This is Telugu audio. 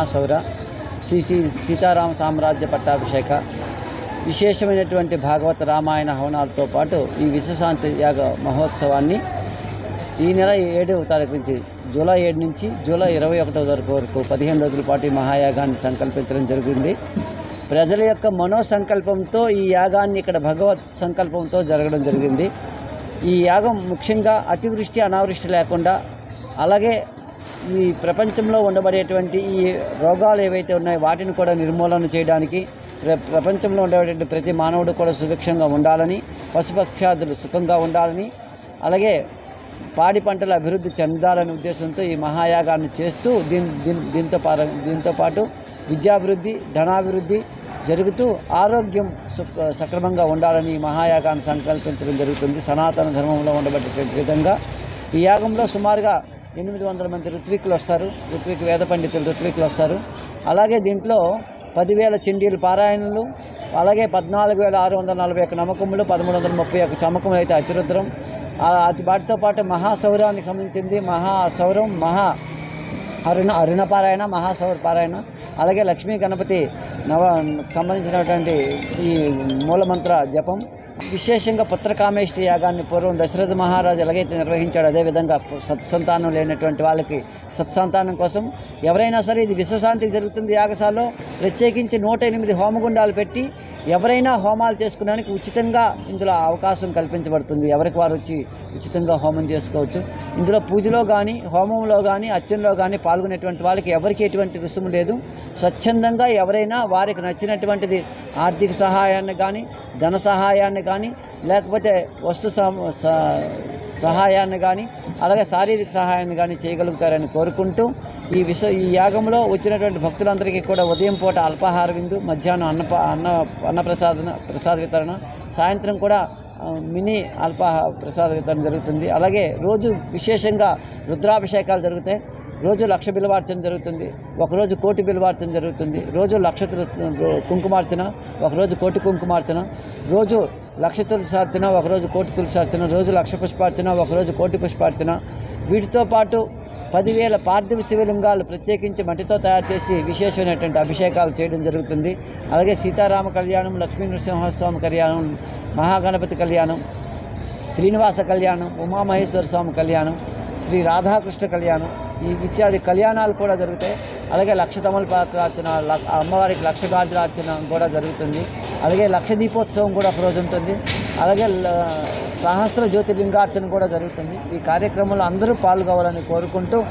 మహాసౌర శ్రీ శ్రీ సీతారామ సామ్రాజ్య పట్టాభిషేక. విశేషమైనటువంటి భాగవత రామాయణ హవనాలతో పాటు ఈ విశ్వశాంతి యాగ మహోత్సవాన్ని ఈ నెల ఏడవ తారీఖు నుంచి జూలై ఏడు నుంచి జూలై ఇరవై ఒకటో తారీఖు వరకు పదిహేను రోజుల పాటు ఈ మహాయాగాన్ని సంకల్పించడం జరిగింది. ప్రజల యొక్క మనో సంకల్పంతో ఈ యాగాన్ని ఇక్కడ భగవత్ సంకల్పంతో జరగడం జరిగింది. ఈ యాగం ముఖ్యంగా అతివృష్టి అనావృష్టి లేకుండా అలాగే ఈ ప్రపంచంలో ఉండబడేటువంటి ఈ రోగాలు ఏవైతే ఉన్నాయో వాటిని కూడా నిర్మూలన చేయడానికి ప్ర ప్రపంచంలో ఉండేటువంటి ప్రతి మానవుడు కూడా సుభిక్షంగా ఉండాలని పశుపక్షాదులు సుఖంగా ఉండాలని అలాగే పాడి పంటల అభివృద్ధి చెందాలనే ఉద్దేశంతో ఈ మహాయాగాన్ని చేస్తూ దీని దీని దీంతో దీంతో పాటు విద్యాభివృద్ధి ధనాభివృద్ధి జరుగుతూ ఆరోగ్యం సుఖ సక్రమంగా ఉండాలని ఈ మహాయాగాన్ని సంకల్పించడం జరుగుతుంది. సనాతన ధర్మంలో ఉండబడేటువంటి విధంగా ఈ యాగంలో సుమారుగా ఎనిమిది వందల మంది ఋత్వికులు వస్తారు. ఋత్విక్ వేద పండితులు ఋత్వికులు వస్తారు. అలాగే దీంట్లో పదివేల చండీలు పారాయణలు అలాగే పద్నాలుగు వేల ఆరు వందల నలభై ఒక్క నమ్మకములు పదమూడు వందల ముప్పై ఒక్క చమకములు అయితే అతిరుద్రం అతి వాటితో పాటు మహాసౌరానికి సంబంధించింది మహాసౌరం మహా అరుణ అరుణపారాయణ మహాసౌర పారాయణ అలాగే లక్ష్మీ గణపతి నవ సంబంధించినటువంటి ఈ మూలమంత్ర జపం విశేషంగా పుత్రకామేష్టి యాగాన్ని పూర్వం దశరథ మహారాజు ఎలాగైతే నిర్వహించాడో అదేవిధంగా సత్సంతానం లేనటువంటి వాళ్ళకి సత్సంతానం కోసం ఎవరైనా సరే ఇది విశ్వశాంతికి జరుగుతుంది యాగశాలలో. ప్రత్యేకించి నూట ఎనిమిది హోమగుండాలు పెట్టి ఎవరైనా హోమాలు చేసుకోవడానికి ఉచితంగా ఇందులో అవకాశం కల్పించబడుతుంది. ఎవరికి వారు వచ్చి ఉచితంగా హోమం చేసుకోవచ్చు. ఇందులో పూజలో కానీ హోమంలో కానీ అర్చనలో కానీ పాల్గొనేటువంటి వాళ్ళకి ఎవరికి ఎటువంటి రుసుము లేదు. స్వచ్ఛందంగా ఎవరైనా వారికి నచ్చినటువంటిది ఆర్థిక సహాయాన్ని కానీ ధన సహాయాన్ని కానీ లేకపోతే వస్తు సహాయాన్ని కానీ అలాగే శారీరక సహాయాన్ని కానీ చేయగలుగుతారని కోరుకుంటూ ఈ విశ్వ ఈ యాగంలో వచ్చినటువంటి భక్తులందరికీ కూడా ఉదయం పూట అల్పాహార విందు మధ్యాహ్నం అన్న అన్న అన్నప్రసాదన ప్రసాద వితరణ సాయంత్రం కూడా మినీ అల్పాహార ప్రసాద వితరణ జరుగుతుంది. అలాగే రోజు విశేషంగా రుద్రాభిషేకాలు జరుగుతాయి. రోజు లక్ష బిలవార్చన జరుగుతుంది ఒకరోజు కోటి బిలవార్చన జరుగుతుంది రోజు లక్ష కుంకుమార్చన ఒకరోజు కోటి కుంకుమార్చన రోజు లక్ష తులసార్చన ఒకరోజు కోటి తులసార్చన రోజు లక్ష పుష్పార్చన ఒకరోజు కోటి పుష్పార్చన. వీటితో పాటు పదివేల పార్థివ శివలింగాలు ప్రత్యేకించి మట్టితో తయారు చేసి విశేషమైనటువంటి అభిషేకాలు చేయడం జరుగుతుంది. అలాగే సీతారామ కళ్యాణం లక్ష్మీ నృసింహస్వామి కళ్యాణం మహాగణపతి కళ్యాణం శ్రీనివాస కళ్యాణం ఉమామహేశ్వర స్వామి కళ్యాణం శ్రీ రాధాకృష్ణ కళ్యాణం ఈ ఇత్యాది కళ్యాణాలు కూడా జరుగుతాయి. అలాగే లక్ష తమలపాత్రార్చన ల- అమ్మవారికి లక్ష గాజులార్చన కూడా జరుగుతుంది. అలాగే లక్ష దీపోత్సవం కూడా ఒకరోజు ఉంటుంది. అలాగే సహస్ర జ్యోతిర్లింగార్చన కూడా జరుగుతుంది. ఈ కార్యక్రమంలో అందరూ పాల్గొవాలని కోరుకుంటూ